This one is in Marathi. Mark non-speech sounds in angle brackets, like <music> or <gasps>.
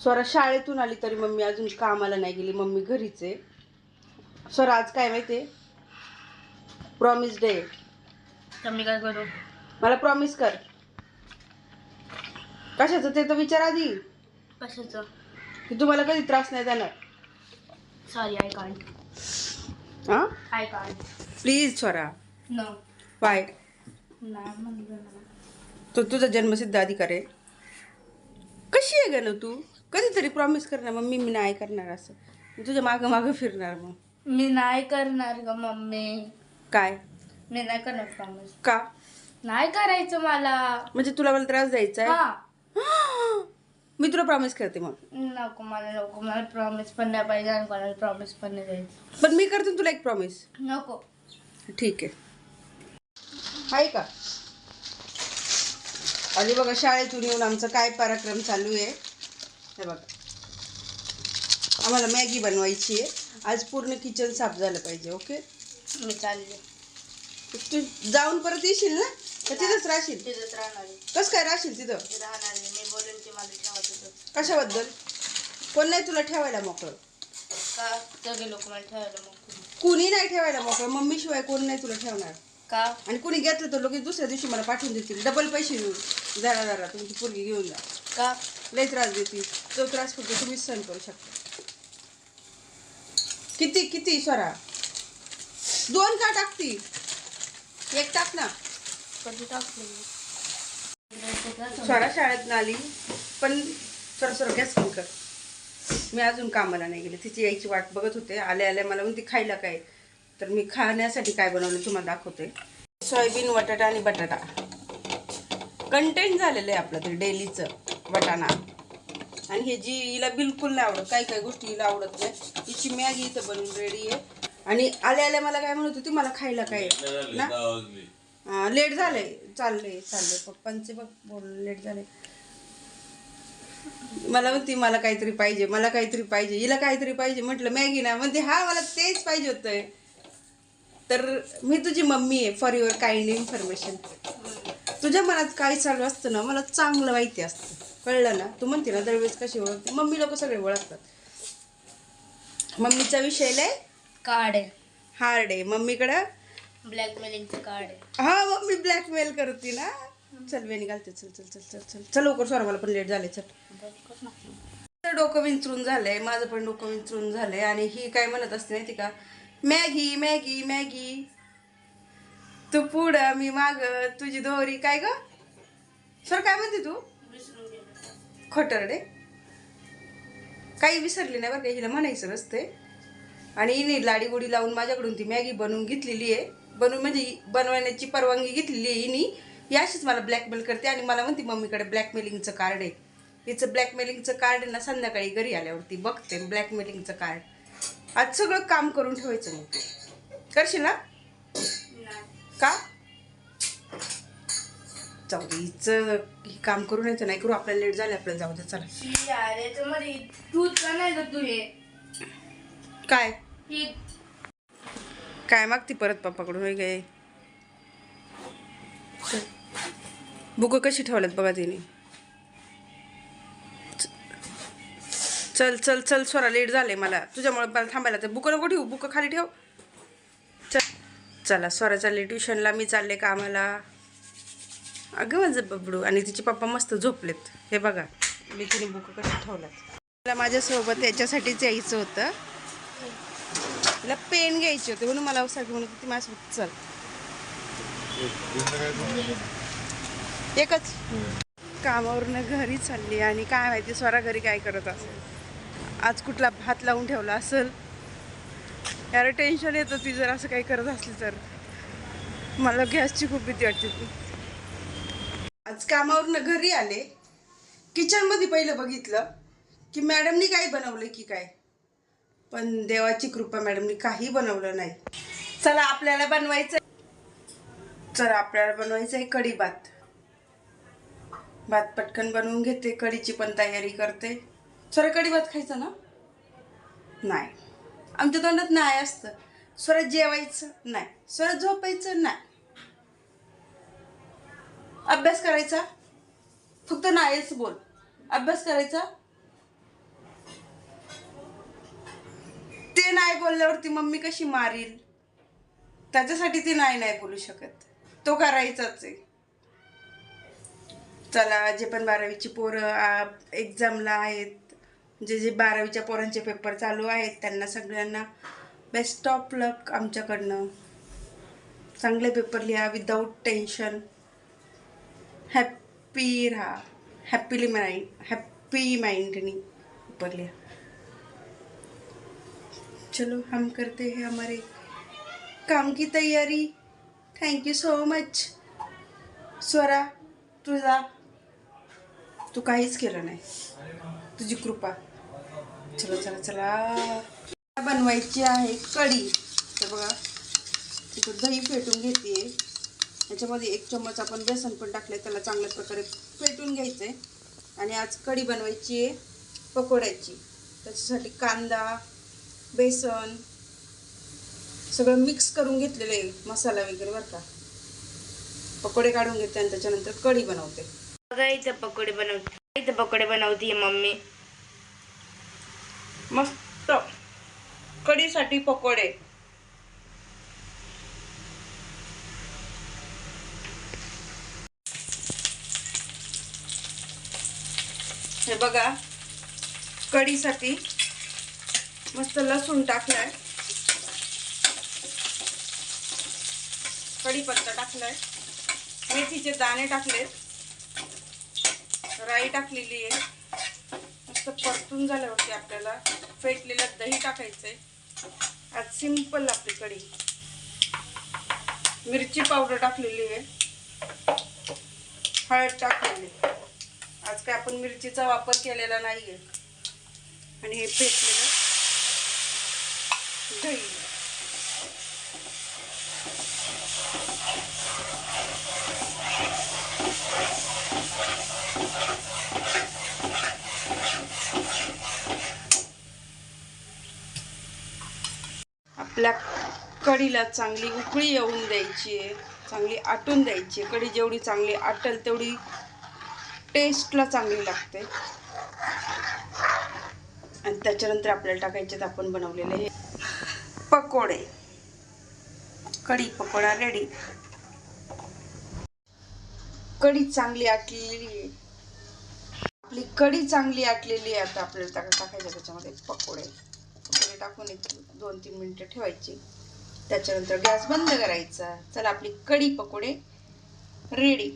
स्वरा शाळेतून आली तरी मम्मी अजून कामाला नाही गेली मम्मी घरीच आहे. स्वरा आज काय माहिती आहे? प्रॉमिस डे तर मी काय करू? मला प्रॉमिस कर. कशाचं? ते तर विचार आधी. कशाचं? की तुम्हाला कधी त्रास नाही देणार. सॉरी आय कांट हां? I can't please Swara. No bye नाही म्हणलं तो तुझा जन्मसिद्ध अधिकार आहे. कशी आहे ग ना तू? कधीतरी प्रॉमिस कर ना मम्मी मी नाही करणार असं. मी तुझ्या मागं मागं फिरणार मग. मी नाही करणार ग मम्मी. काय? मी नाही करणार प्रॉमिस का? नाही करायचं मला. म्हणजे तुला मला त्रास द्यायचा आहे हा. <gasps> मी तुला प्रॉमिस करते मग. नको मला नको मला प्रॉमिस पण नाही पाहिजे आणि कोणाला प्रॉमिस पण नाही द्यायचं. पण मी करते ना तुला एक प्रॉमिस नको. ठीक आहे. आहे का? आधी बघा शाळेतून येऊन आमचं काय पराक्रम चालू आहे. हे बघा. आम्हाला मॅगी बनवायची आहे. आज पूर्ण किचन साफ झालं पाहिजे ओके? मी चालले. तू जाऊन परत येशील ना? का तिथंच राहशील? तिथंच राहणार आहे. कसं काय राहशील तिथं? राहणार नाही मी बोलेन ते तिथं. कशाबद्दल? कोण नाही तुला ठेवायला मोकळं? का? सगळे लोक मला ठेवायला मग कुणी नाही ठेवायला मोकळं. मम्मी शिवाय कोण नाही तुला ठेवणार. का? आणि कुणी घेतलं तर लोक दुसऱ्या दिवशी मला पाठवून देतील. डबल पैसे देऊन. जरा जरा तुमची पोरगी घेऊन जा. का? लय त्रास देतील तो त्रास फक्त तुम्हीच सहन करू शकता. किती किती स्वरा? दोन का टाकती? एक टाक ना. कधी टाकले? स्वरा शाळेत आली पण सर सर गॅस कमी कर. मी अजून कामाला नाही गेले. तिची यायची वाट बघत होते. आल्या आल्या मला म्हणते खायला काय? तर मी खाण्यासाठी काय बनवलं तुम्हाला दाखवते. सोयाबीन बटाटा आणि बटाटा. कंटेंट झालेलं आहे आपलं ते डेलीचं वाटाणा. आणि हे जी हिला बिलकुल नाही आवडत काही काही गोष्टी हिला आवडत नाही. हिची मॅगी इथं बनवून रेडी आहे. आणि आल्या आल्या मला काय म्हणत होती मला खायला काय? ना? हा, लेट झालंय. चाललंय चाललंय. पप्पांचे बघ बोल लेट झाले मला म्हणती मला काहीतरी पाहिजे मला काहीतरी पाहिजे हिला काहीतरी पाहिजे. म्हटलं मॅगी ना. म्हणते हा मला तेच पाहिजे होतंय. तर मी तुझी मम्मी आहे फॉर युअर काइंड इन्फॉर्मेशन तुझ्या मनात काय चालू असतं ना मला चांगलं माहिती असतं. कळलं ना? तू म्हणते ना दरवेळेस कशी ओळखते? मम्मी लोक सगळे ओळखतात. मम्मीचा विषय लय? कार्ड आहे. हार्ड आहे. मम्मीकडं? ब्लॅकमेलिंगचं कार्ड आहे. हा मम्मी ब्लॅकमेल करते ना? चल वेणी घालते. चल चल चल चल चल. चल लवकर सर मला पण लेट झाले चल. डोकं विंचरून झालंय. माझं पण डोकं विंचरून झालंय. आणि ही काय म्हणत असते माहिती का? Maggi Maggi Maggi. तू पुढं मी माग तुझी दोरी काय ग? सर काय म्हणते तू? खोटरडे काही विसरली नाही बरं का हिला म्हणायचं नसते आणि हिने लाडी गुडी लावून माझ्याकडून ती मॅगी बनवून घेतलेली आहे. बनवून म्हणजे बनवण्याची परवानगी घेतलेली आहे हिनी. ही अशीच मला ब्लॅकमेल करते आणि मला म्हणते मम्मीकडे ब्लॅकमेलिंगचं कार्ड आहे. हिचं ब्लॅकमेलिंगचं कार्ड आहे ना संध्याकाळी घरी आल्यावरती बघते ब्लॅकमेलिंगचं कार्ड आज सगळं काम करून ठेवायचं मग. करशील ना? का? जाऊ दे हिचं हे काम करून यायचं नाही करू आपल्याला लेट झाले आपल्याला जाऊ दे चला. अरे याच्यामध्ये तूच का नाही ग तू हे. काय? ही काय मागती परत पप्पाकडून होय गे बुक कशी ठेवल्यात बघा तिने. चल चल चल स्वरा लेट झाले मला. तुझ्यामुळे मला थांबायला तर बुक नको ठेवू बुक खाली ठेव. चला स्वरा चालले ट्युशनला मी चालले कामाला. अगं माझं बबडू आणि तिचे पप्पा मस्त झोपलेत. हे बघा मी तिने बुक कशी ठेवल्यात. मला माझ्यासोबत याच्यासाठीच यायचं होतं. तिला पेन घ्यायची होती म्हणून मला सारखी म्हणत होती. माझ्यासोबत चल. एकच. कामावरनं घरी चालली आणि काय माहिती स्वरा घरी काय करत असेल. आज कुठला हात लावून ठेवला असेल. यार टेन्शन येतं ती जर असं काही करत असली तर. मला गॅसची खूप भीती वाटते. आज कामावरनं घरी आले. किचनमध्ये पहिलं बघितलं की मॅडमनी काही बनवलं की काय? पण देवाची कृपा मॅडमनी काही बनवलं नाही. चला आपल्याला बनवायचं चला आपल्याला बनवायचं आहे कढी भात. भात पटकन बनवून घेते कढीची पण तयारी करते. सर कढी भात खायचं ना? नाही. आमच्या तोंडात नाही असतं. स्वरात जेवायचं नाही. स्वरात झोपायचं नाही. अभ्यास करायचा? फक्त नाहीच बोल. अभ्यास करायचा? ते नाही बोलल्यावरती मम्मी कशी मारील? त्याच्यासाठी ती नाही नाही बोलू शकत. तो करायचाच आहे. चला जे पण बारावीची पोरं एक्झामला आहेत जे जे बारावीच्या पोरांचे पेपर चालू आहेत त्यांना सगळ्यांना बेस्ट ऑफ लक आमच्याकडनं. चांगले पेपर लिहा विदाऊट टेन्शन हॅप्पी राहा. हॅप्पीली माइंड हॅप्पी माइंडनी पेपर लिहा. चलो हम करते हैं हमारे काम की तैयारी. Thank you so much Swara तुझा तू काहीच केलं नाही. तुझी कृपा. चला चला चला. बनवायची आहे कढी. तर बघा तिथं दही फेटून घेते याच्यामध्ये एक चम्मच आपण बेसन पण टाकले त्याला चांगल्या प्रकारे फेटून घ्यायचं आहे आणि आज कढी बनवायची आहे पकोड्याची. त्याच्यासाठी कांदा बेसन सगळं मिक्स करून घेतलेलं आहे मसाला वगैरे बरं का. पकोडे काढून घेते आणि त्याच्यानंतर कढी बनवते. बघा इथं पकोडे बनवते इथं पकोडे बनवते मम्मी. मस्त. कढीसाठी पकोडे. हे बघा कढीसाठी मस्त लसूण टाकलाय. कढीपत्ता टाकलाय. मेथीचे दाणे टाकलेत. राई टाकलेली आहे. मस्त परतून झाल्यावरती आपल्याला फेटलेलं दही टाकायचंय. आज सिंपल आपली कढी. मिरची पावडर टाकलेली आहे. हळद टाकलेली आज काय आपण मिरचीचा वापर केलेला नाहीये. आणि हे फेटलेलं दही. आपल्या कढीला चांगली उकळी येऊन द्यायची आहे चांगली आटून द्यायची आहे. कढी जेवढी चांगली आटल तेवढी टेस्टला चांगली लागते. आणि त्याच्यानंतर आपल्याला टाकायचे आपण बनवलेले हे पकोडे. कढी पकोडा रेडी कढी चांगली आटलेली आहे. आपली कढी चांगली आटलेली आहे आता आपल्याला टाका टाकायचं त्याच्यामध्ये पकोडे. टाकून एक दोन तीन मिनटं ठेवायची. त्याच्यानंतर गॅस बंद करायचा. चला आपली कढी पकोडे रेडी